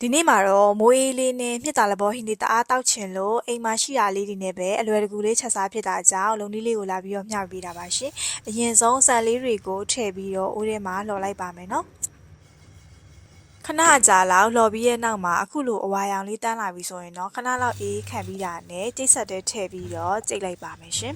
ဒီနေ့မှာတော့မိုးအေးလေးနဲ့မြစ်တာလဘောဟင်းလေးတအားတောက်ချင်လို့အိမ်မှာရှိတာလေးတွေနဲ့ပဲအလွယ်တကူလေးချက်စားဖြစ်တာကြောင့်လုံလေးလေးကိုလာပြီးတော့မျှပေးတာပါရှင်အရင်ဆုံးဆန်လေးတွေကိုထည့်ပြီးတော့အိုးထဲမှာလှော်လိုက်ပါမယ်နော်ခဏကြာလောက်လှော်ပြီးရဲ့နောက်မှာအခုလိုအဝါရောင်လေးတန်းလာပြီဆိုရင်တော့ခဏလောက်အေးခံပြီးတာနဲ့ကျိတ်ဆက်တဲ့ထည့်ပြီးတော့ကျိတ်လိုက်ပါမယ်ရှင်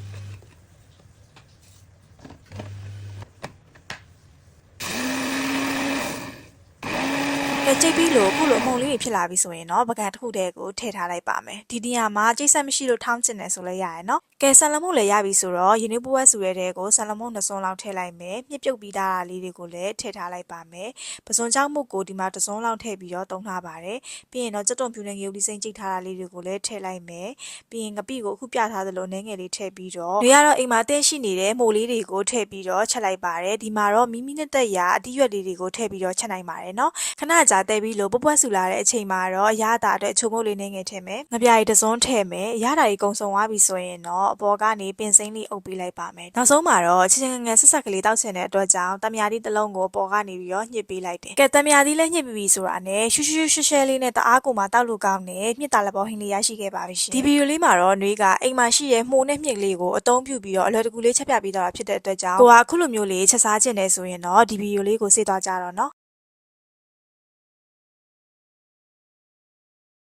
ကဲကြိတ်ပြီးလို့ခုလိုအမုံလေးတွေဖြစ်လာပြီဆိုရင်တော့ပကံတစ်ခုတည်းကိုထည့်ထားလိုက်ပါမယ်ဒီနေရာမှာကြိတ်ဆက်မရှိလို့ထောင်းကျင်တယ်ဆိုလည်းရရယ်နော်ကဲဆန်လမုတ်လည်းရပြီဆိုတော့ရင်းနှီးပွားဆူရဲတဲ့ကိုဆန်လမုတ်နှစ်စုံလောက်ထည့်လိုက်မယ်မြစ်ပြုတ်ပြီးသားတာလေးတွေကိုလည်းထည့်ထားလိုက်ပါမယ်ပစွန်ကြောင့်မုတ်ကိုဒီမှာတစ်စုံလောက်ထည့်ပြီးတော့တုံးထားပါတယ်ပြီးရင်တော့ကြက်တုံဖြူနဲ့ငရုတ်လေးစိမ့်ကြိတ်ထားတာလေးတွေကိုလည်းထည့်လိုက်မယ်ပြီးရင်ငပိကိုအခုပြထားသလိုနည်းငယ်လေးထည့်ပြီးတော့တွေကတော့အိမ်မှာတင်းရှိနေတဲ့မိုးလေးတွေကိုထည့်ပြီးတော့ချက်လိုက်ပါတယ်ဒီမှာတော့မိမိနဲ့တက်ရာအတိရွက်လေးတွေကိုထည့်ပြီးတော့ချက်နိုင်ပါတယ်နော်ခဏကြာတဲပြီးလို့ပွပွဆူလာတဲ့အချိန်မှာတော့အရသာအတွက်ချိုမုတ်လေးနဲ့ငယ်ထည့်မယ်။ငပြားရီတစ်စုံထည့်မယ်။အရသာကြီးကုံစုံသွားပြီဆိုရင်တော့အပေါ်ကနေပင်စိမ့်လေးအုပ်ပေးလိုက်ပါမယ်။နောက်ဆုံးမှာတော့ချင်းချင်းငယ်ငယ်ဆက်ဆက်ကလေးတောက်ချင်တဲ့အတွက်ကြောင့်တမယာသီးတစ်လုံးကိုအပေါ်ကနေပြီးတော့ညှစ်ပေးလိုက်တယ်။ကဲတမယာသီးလည်းညှစ်ပြီးပြီဆိုတာနဲ့ရှူရှူရှူရှဲလေးနဲ့တအားကိုမှတောက်လို့ကောင်းတယ်။မြစ်တာလက်ပေါ်ဟင်းလေးရရှိခဲ့ပါပြီရှင်။ဒီဗီဒီယိုလေးမှာတော့နှွေးကအိမ်မှာရှိတဲ့မှုနဲ့မြစ်ကလေးကိုအသုံးပြုပြီးတော့အလွယ်တကူလေးချက်ပြပေးတော့တာဖြစ်တဲ့အတွက်ကြောင့်ကိုကအခုလိုမျိုးလေးချက်စားခြင်းတယ်ဆိုရင်တော့ဒီဗီဒီယိုလေးကိုစေ့သွားကြတော့နော်